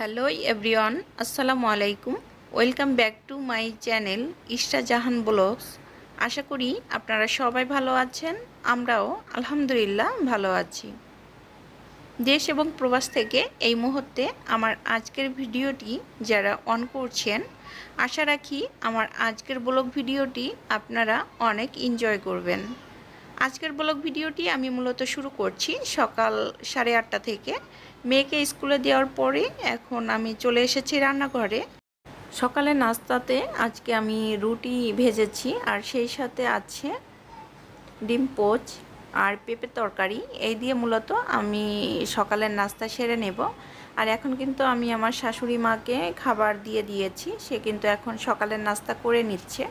Hello everyone আসসালামু আলাইকুম welcome back to my channel Ishra Jahan vlogs আশা করি আপনারা সবাই ভালো আছেন, আমরাও আলহামদুলিল্লাহ ভালো আছি। দেশ এবং প্রবাস থেকে এই মুহূর্তে আমার আজকের ভিডিওটি যারা অন করছেন, আশা রাখি আমার আজকের ব্লগ ভিডিওটি আপনারা অনেক এনজয় করবেন। আজকের ব্লগ ভিডিওটি আমি মূলত শুরু করছি সকাল সাড়ে আটটা থেকে। মেয়েকে স্কুলে দেওয়ার পরে এখন আমি চলে এসেছি রান্নাঘরে। সকালে নাস্তাতে আজকে আমি রুটি ভেজেছি আর সেই সাথে আছে ডিম পোচ আর পেঁপে তরকারি। এই দিয়ে মূলত আমি সকালের নাস্তা সেরে নেব। আর এখন কিন্তু আমি আমার শাশুড়ি মাকে খাবার দিয়ে দিয়েছি। সে কিন্তু এখন সকালের নাস্তা করে নিচ্ছে।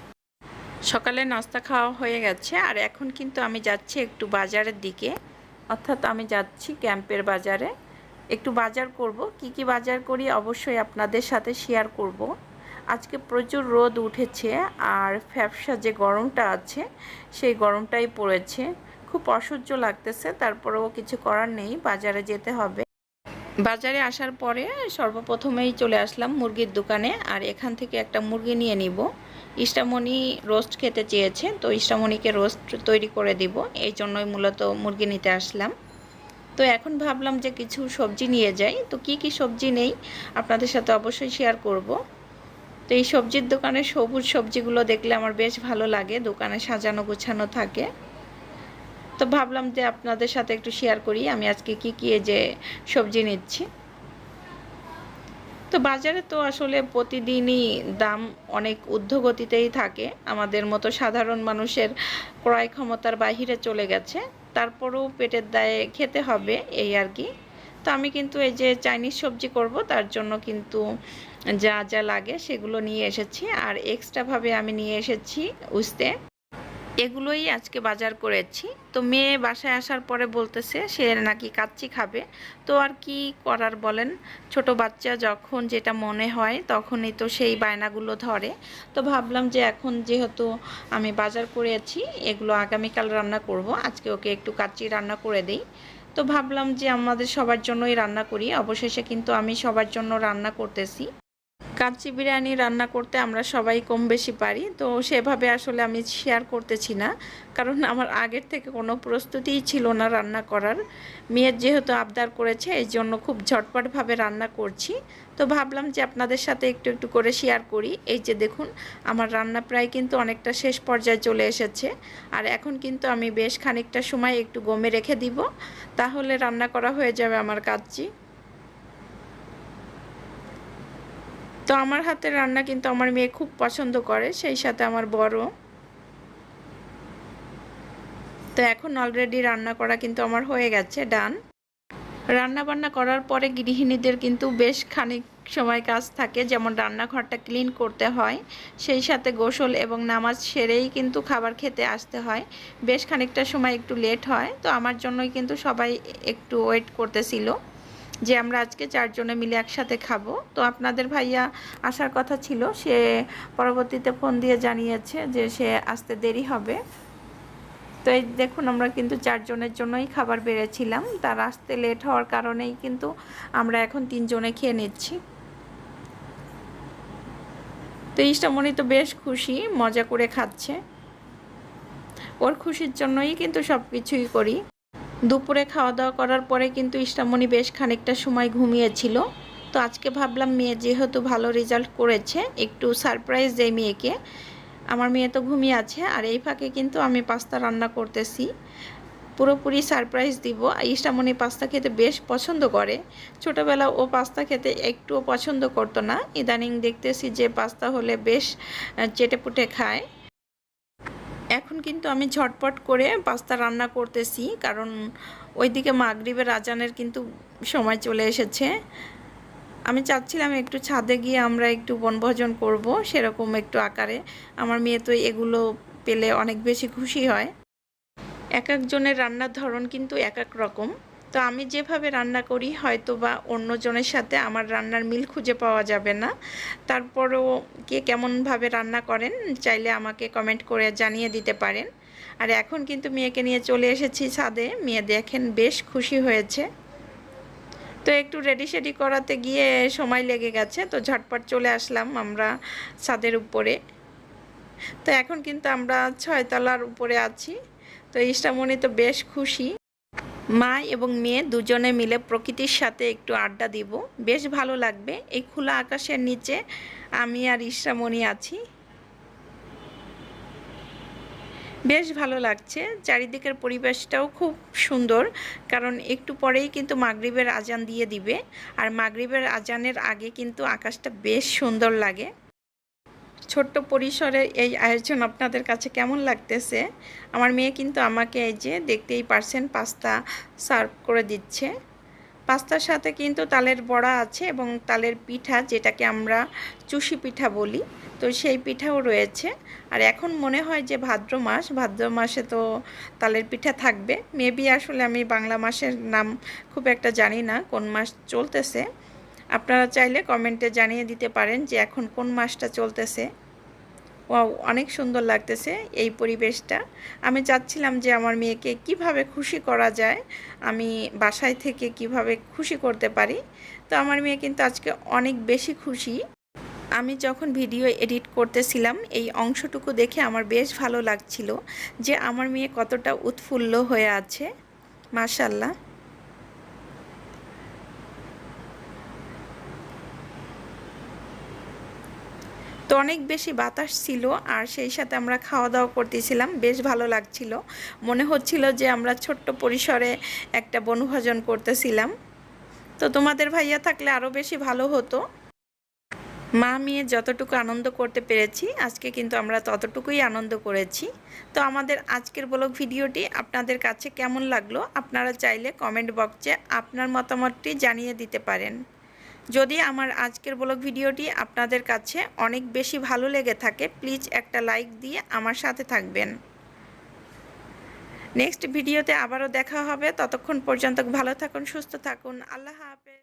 সকালে নাস্তা খাওয়া হয়ে গেছে আর এখন কিন্তু আমি যাচ্ছি একটু বাজারের দিকে। অর্থাৎ আমি যাচ্ছি ক্যাম্পের বাজারে। একটু বাজার করব। কি কি বাজার করি অবশ্যই আপনাদের সাথে শেয়ার করব। আজকে প্রচুর রোদ উঠেছে আর ফ্যাপসা যে গরমটা আছে, সেই গরমটাই পড়েছে। খুব অসহ্য লাগতেছে, তারপরেও কিছু করার নেই, বাজারে যেতে হবে। বাজারে আসার পরে সর্বপ্রথমেই চলে আসলাম মুরগির দোকানে আর এখান থেকে একটা মুরগি নিয়ে নিব। ইষ্টামণি রোস্ট খেতে চেয়েছে, তো ইষ্টামণিকে রোস্ট তৈরি করে দিব, এই জন্যই মূলত মুরগি নিতে আসলাম। তো এখন ভাবলাম যে কিছু সবজি নিয়ে যাই। তো কি কি সবজি নেই আপনাদের সাথে অবশ্যই শেয়ার করব। তো এই সবজির দোকানে সবুজ সবজিগুলো দেখলে আমার বেশ ভালো লাগে, দোকানে সাজানো গোছানো থাকে। তো ভাবলাম যে আপনাদের সাথে একটু শেয়ার করি, আমি আজকে কি কি যে সবজি নিচ্ছি। তো বাজারে তো আসলে প্রতিদিনই দাম অনেক ঊর্ধ্বগতিতেই থাকে, আমাদের মতো সাধারণ মানুষের ক্রয় ক্ষমতার বাহিরে চলে গেছে। তারপরেও পেটের দায়ে খেতে হবে, এই আর কি। তো আমি কিন্তু এই যে চাইনিজ সবজি করব, তার জন্য কিন্তু যা যা লাগে সেগুলো নিয়ে এসেছি। আর এক্সট্রাভাবে আমি নিয়ে এসেছি উস্তে। এগুলোই আজকে বাজার করেছি। তো মেয়ে বাসায় আসার পরে বলতেছে, সে নাকি কাচ্চি খাবে। তো আর কি করার বলেন? ছোট বাচ্চা যখন যেটা মনে হয় তখনই তো সেই বায়নাগুলো ধরে। তো ভাবলাম যে এখন যেহেতু আমি বাজার করেছি, এগুলো আগামীকাল রান্না করব। আজকে ওকে একটু কাচ্চি রান্না করে দিই। তো ভাবলাম যে আমাদের সবার জন্যই রান্না করি। অবশেষে কিন্তু আমি সবার জন্য রান্না করতেছি। কাচ্চি বিরিয়ানি রান্না করতে আমরা সবাই কম বেশি পারি, তো সেভাবে আসলে আমি শেয়ার করতেছি না। কারণ আমার আগের থেকে কোনো প্রস্তুতিই ছিল না রান্না করার। মেয়ের যেহেতু আবদার করেছে, এই জন্য খুব ঝটপটভাবে রান্না করছি। তো ভাবলাম যে আপনাদের সাথে একটু একটু করে শেয়ার করি। এই যে দেখুন, আমার রান্না প্রায় কিন্তু অনেকটা শেষ পর্যায়ে চলে এসেছে। আর এখন কিন্তু আমি বেশ খানিকটা সময় একটু গমে রেখে দিব। তাহলে রান্না করা হয়ে যাবে আমার কাচ্চি তো আমার হাতের রান্না কিন্তু আমার মেয়ে খুব পছন্দ করে, সেই সাথে আমার বড় তো এখন অলরেডি রান্না করা কিন্তু আমার হয়ে গেছে ডান রান্না বান্না করার পরে গৃহিণীদের কিন্তু বেশ খানিক সময় কাজ থাকে, যেমন রান্নাঘরটা ক্লিন করতে হয়, সেই সাথে গোসল এবং নামাজ সেরেই কিন্তু খাবার খেতে আসতে হয়। বেশ খানিকটা সময় একটু লেট হয়, তো আমার জন্যই কিন্তু সবাই একটু ওয়েট করতেছিল। যে আমরা আজকে চারজনে মিলে একসাথে খাব। তো আপনাদের ভাইয়া আসার কথা ছিল, সে পরবর্তীতে ফোন দিয়ে জানিয়েছে যে সে আসতে দেরি হবে। তো এই দেখুন, আমরা কিন্তু চারজনের জন্যই খাবার বেড়েছিলাম। তার আসতে লেট হওয়ার কারণেই কিন্তু আমরা এখন তিনজনে খেয়ে নিচ্ছি। তো ইষ্টামণি তো বেশ খুশি, মজা করে খাচ্ছে। ওর খুশির জন্যই কিন্তু সব কিছুই করি। দুপুরে খাওয়া দাওয়া করার পরে কিন্তু ইষ্টামণি বেশ খানিকটা সময় ঘুমিয়েছিল। তো আজকে ভাবলাম মেয়ে যেহেতু ভালো রেজাল্ট করেছে, একটু সারপ্রাইজ দেয় মেয়েকে। আমার মেয়ে তো ঘুমিয়ে আছে, আর এই ফাঁকে কিন্তু আমি পাস্তা রান্না করতেছি। পুরোপুরি সারপ্রাইজ দিব। ইষ্টামণি পাস্তা খেতে বেশ পছন্দ করে। ছোটোবেলা ও পাস্তা খেতে একটুও পছন্দ করতো না। ইদানিং দেখতেছি যে পাস্তা হলে বেশ চেটেপুটে খায়। এখন কিন্তু আমি ঝটপট করে পাস্তা রান্না করতেছি, কারণ ওইদিকে মাগরিবের আজানের কিন্তু সময় চলে এসেছে। আমি চাচ্ছিলাম একটু ছাদে গিয়ে আমরা একটু বনভোজন করব সেরকম একটু আকারে। আমার মেয়ে তো এগুলো পেলে অনেক বেশি খুশি হয়। এক একজনের রান্নার ধরন কিন্তু এক এক রকম। তো আমি যেভাবে রান্না করি হয়তো বা অন্যজনের সাথে আমার রান্নার মিল খুঁজে পাওয়া যাবে না। তারপরও কে কেমনভাবে রান্না করেন, চাইলে আমাকে কমেন্ট করে জানিয়ে দিতে পারেন। আর এখন কিন্তু মেয়েকে নিয়ে চলে এসেছি ছাদে। মেয়ে দেখেন বেশ খুশি হয়েছে। তো একটু রেডি সেডি করাতে গিয়ে সময় লেগে গেছে, তো ঝটপট চলে আসলাম আমরা ছাদের উপরে। তো এখন কিন্তু আমরা ছয়তলার উপরে আছি। তো ইষ্টামণি তো বেশ খুশি। মা এবং মেয়ে দুজনে মিলে প্রকৃতির সাথে একটু আড্ডা দিব। বেশ ভালো লাগবে। এই খোলা আকাশের নিচে আমি আর ইষ্টামণি আছি। বেশ ভালো লাগছে। চারিদিকের পরিবেশটাও খুব সুন্দর, কারণ একটু পরেই কিন্তু মাগরিবের আজান দিয়ে দিবে। আর মাগরিবের আজানের আগে কিন্তু আকাশটা বেশ সুন্দর লাগে। ছোট্ট পরিসরে এই আয়োজন আপনাদের কাছে কেমন লাগতেছে? আমার মেয়ে কিন্তু আমাকে এই যে দেখতেই পারছেন, পাস্তা সার্ভ করে দিচ্ছে। পাস্তার সাথে কিন্তু তালের বড়া আছে এবং তালের পিঠা, যেটাকে আমরা চুষি পিঠা বলি। তো সেই পিঠাও রয়েছে। আর এখন মনে হয় যে ভাদ্র মাস, ভাদ্র মাসে তো তালের পিঠা থাকবে। মেবি আসলে আমি বাংলা মাসের নাম খুব একটা জানি না, কোন মাস চলতেছে। আপনারা চাইলে কমেন্টে জানিয়ে দিতে পারেন যে এখন কোন মাসটা চলতেছে। ও অনেক সুন্দর লাগতেছে এই পরিবেশটা। আমি চাচ্ছিলাম যে আমার মেয়েকে কীভাবে খুশি করা যায়, আমি বাসায় থেকে কীভাবে খুশি করতে পারি। তো আমার মেয়ে কিন্তু আজকে অনেক বেশি খুশি। আমি যখন ভিডিও এডিট করতেছিলাম, এই অংশটুকু দেখে আমার বেশ ভালো লাগছিল যে আমার মেয়ে কতটা উৎফুল্ল হয়ে আছে। মাশাল্লাহ অনেক বেশি বাতাস ছিল আর সেই সাথে আমরা খাওয়া দাওয়া করতেছিলাম, বেশ ভালো লাগছিল। মনে হচ্ছিল যে আমরা ছোট্ট পরিসরে একটা বনভোজন করতেছিলাম। তো তোমাদের ভাইয়া থাকলে আরও বেশি ভালো হতো। মা, মেয়ে যতটুকু আনন্দ করতে পেরেছি, আজকে কিন্তু আমরা ততটুকুই আনন্দ করেছি। তো আমাদের আজকের ব্লগ ভিডিওটি আপনাদের কাছে কেমন লাগল, আপনারা চাইলে কমেন্ট বক্সে আপনার মতামতটি জানিয়ে দিতে পারেন। যদি আমার আজকের ব্লগ ভিডিওটি আপনাদের কাছে অনেক বেশি ভালো লেগে থাকে প্লিজ একটা লাইক দিয়ে আমার সাথে থাকবেন। নেক্সট ভিডিওতে আবারও দেখা হবে, ততক্ষণ পর্যন্ত ভালো থাকুন, সুস্থ থাকুন, আল্লাহ হাফেজ।